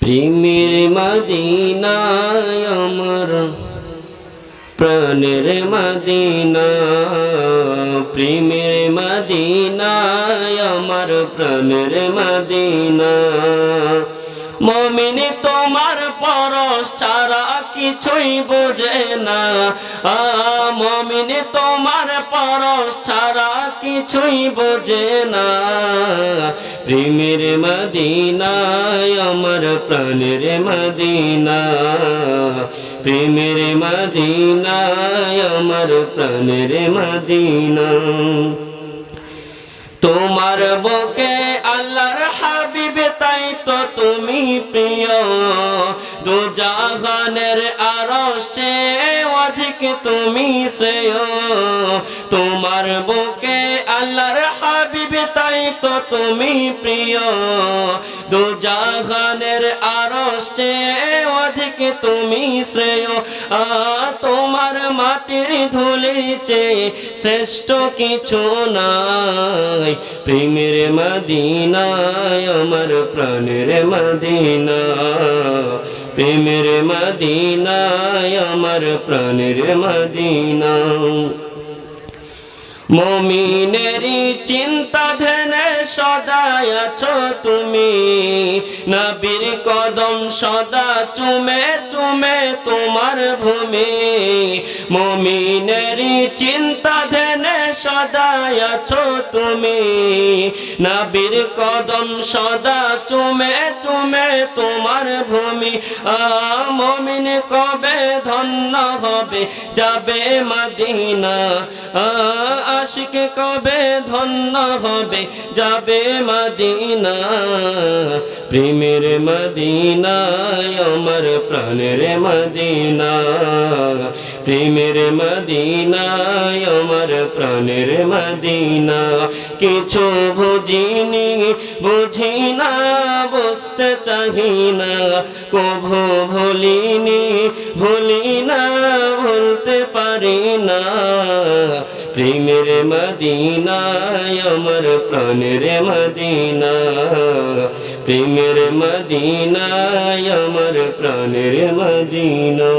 প্রেমের মদিনায় আমার প্রাণের মদিনা প্রেমের মদিনায় আমার প্রাণের মদিনা। মমিনী তোমার পরশ ছাড়া কিছুই বোঝে না। মমিনী তোমার পরশ ছাড়া কিছুই বোঝে না। প্রেমের মদিনায়, আমার প্রাণের মদিনা প্রেমের মদিনায়, আমার প্রাণের মদিনা তোমার বকে আল্লাহর হাবিবে, তাই তো তুমি প্রিয়। জাহানের আরশে অধিক তুমি শ্রেয়। তোমার বুকে আল্লাহর হাবিব, তাই তো তুমি প্রিয়। দু জাহানের আরশে অধিক তুমি শ্রেয়। তোমার মাটির ধুলিছে শ্রেষ্ঠ কিছু নাই। প্রেমের মদিনায়, আমার প্রাণের মদিনা প্রেমের মদিনায়, আমার প্রাণের মদিনা মমিনেরই চিন্তা ধ্যানে সদাই আছো তুমি। নবীর কদম সদা চুমে চুমে তোমার ভূমি। মমিনেরই চিন্তা ধ্যানে সদাই আছো তুমি। নাবির কদম সদা চুমে চুমে তোমার ভূমি। মমিন কবে ধন্য হবে? যাবে মদিনা। আ আশিক কবে ধন্য হবে? যাবে মদিনা। প্রেমের মদিনায়, আমার প্রাণের মদিনা। প্রেমের মদিনায়, আমার প্রাণের মদিনা। কিছু বুঝিনি বুঝি না বুঝতে চাহি না কভু ভুলিনি ভুলি না ভুলতে পারি না প্রেমের মদিনায় আমার প্রাণের মদিনা প্রেমের মদিনায় আমার প্রাণের মদিনা